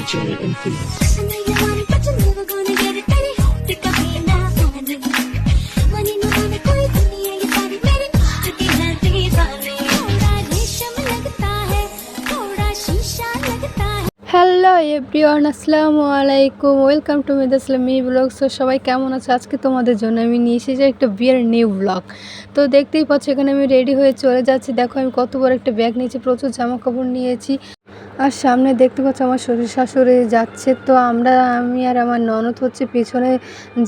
DJ Influence. Hello everyone আসসালামু আলাইকুম welcome to মেদাসলাম মি ব্লগ সো সবাই কেমন আছো? আজকে তোমাদের জন্য আমি নিয়ে এসেছি একটা বিয়ের নিউ ব্লগ তো দেখতেই পাচ্ছ, এখানে আমি রেডি হয়ে চলে যাচ্ছি। দেখো, আমি কত বড় একটা ব্যাগ নিয়েছি, প্রচুর জামা কাপড় নিয়েছি। আর সামনে দেখতে পাচ্ছি আমার শ্বশুর শাশুড়ি যাচ্ছে। তো আমরা, আমি আর আমার ননদ হচ্ছে পিছনে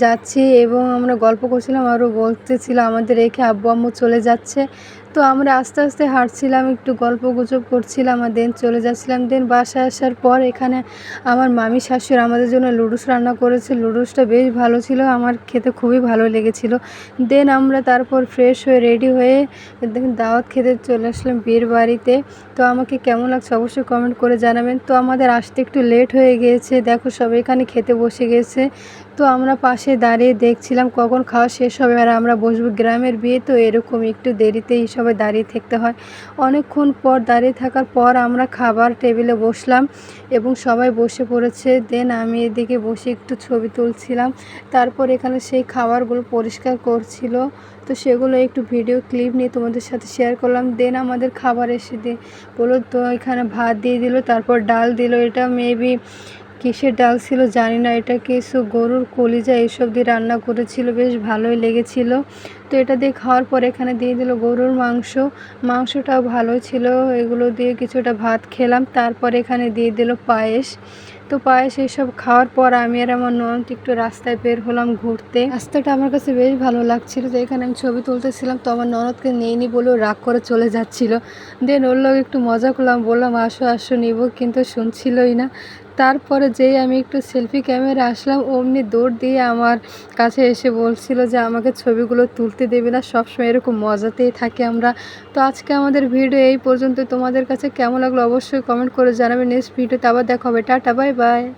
যাচ্ছি এবং আমরা গল্প করছিলাম, আরও বলতেছিল আমাদের, রেখে আব্বু আম্মু চলে যাচ্ছে। তো আমরা আস্তে আস্তে হাঁটছিলাম, একটু গল্প গুজব করছিলাম আর দেন চলে যাচ্ছিলাম। দেন বাসায় আসার পর এখানে আমার মামি, শাশুড়ি আমাদের জন্য লুডুস রান্না করেছে। লুডুসটা বেশ ভালো ছিল, আমার খেতে খুবই ভালো লেগেছিল। দেন আমরা তারপর ফ্রেশ হয়ে রেডি হয়ে দাওয়াত খেতে চলে আসলাম বিয়ের বাড়িতে। তো আমাকে কেমন লাগছে অবশ্যই কমেন্ট করে জানাবেন। তো আমাদের আসতে একটু লেট হয়ে গিয়েছে, দেখো সবাই এখানে খেতে বসে গেছে। তো আমরা পাশে দাঁড়িয়ে দেখছিলাম কখন খাওয়া শেষ হবে আর আমরা বসবো গ্রামের বিয়ে, তো এরকম একটু দেরিতেই সবাই দাঁড়িয়ে থাকতে হয়। অনেকক্ষণ পর দাঁড়িয়ে থাকার পর আমরা খাবার টেবিলে বসলাম এবং সবাই বসে পড়েছে। দেন আমি এদিকে বসে একটু ছবি তুলছিলাম। তারপর এখানে সেই খাবারগুলো পরিষ্কার করছিল। তো সেগুলো একটু ভিডিও ক্লিপ নিয়ে তোমাদের সাথে শেয়ার করলাম। দেন আমাদের খাবার এসে দিয়ে বলল, তো এখানে ভাত দিয়ে দিল, তারপর ডাল দিল। এটা মেবি কিসের ডাল ছিল জানি না, এটা কিছু গরুর কলিজা এইসব দিয়ে রান্না করেছিল, বেশ ভালোই লেগেছিল। তো এটা দিয়ে খাওয়ার পর এখানে দিয়ে দিল গরুর মাংস। মাংসটাও ভালো ছিল, এগুলো দিয়ে কিছুটা ভাত খেলাম। তারপর এখানে দিয়ে দিল পায়েস। তো পায়েস এইসব খাওয়ার পর আমি আর আমার ননদ একটু রাস্তায় বের হলাম ঘুরতে। রাস্তাটা আমার কাছে বেশ ভালো লাগছিল তো এখানে আমি ছবি তুলতেছিলাম, তো আমার ননদকে নিয়ে নি বলেও রাগ করে চলে যাচ্ছিল। দেন ওর লোক একটু মজা করলাম, বললাম, আসো আসো, নিব। কিন্তু শুনছিলই না। তারপরে যেই আমি একটু সেলফি ক্যামেরা আসলাম, অমনি দৌড় দিয়ে আমার কাছে এসে বলছিল যে, আমাকে ছবিগুলো তুলতে দেবে না, সবসময় এরকম মজাতেই থাকে আমরা। তো আজকে আমাদের ভিডিও এই পর্যন্ত তোমাদের কাছে কেমন লাগল অবশ্যই কমেন্ট করে জানাবে। নেক্সট ভিডিওতে আবার দেখা হবে। Tata, bye bye.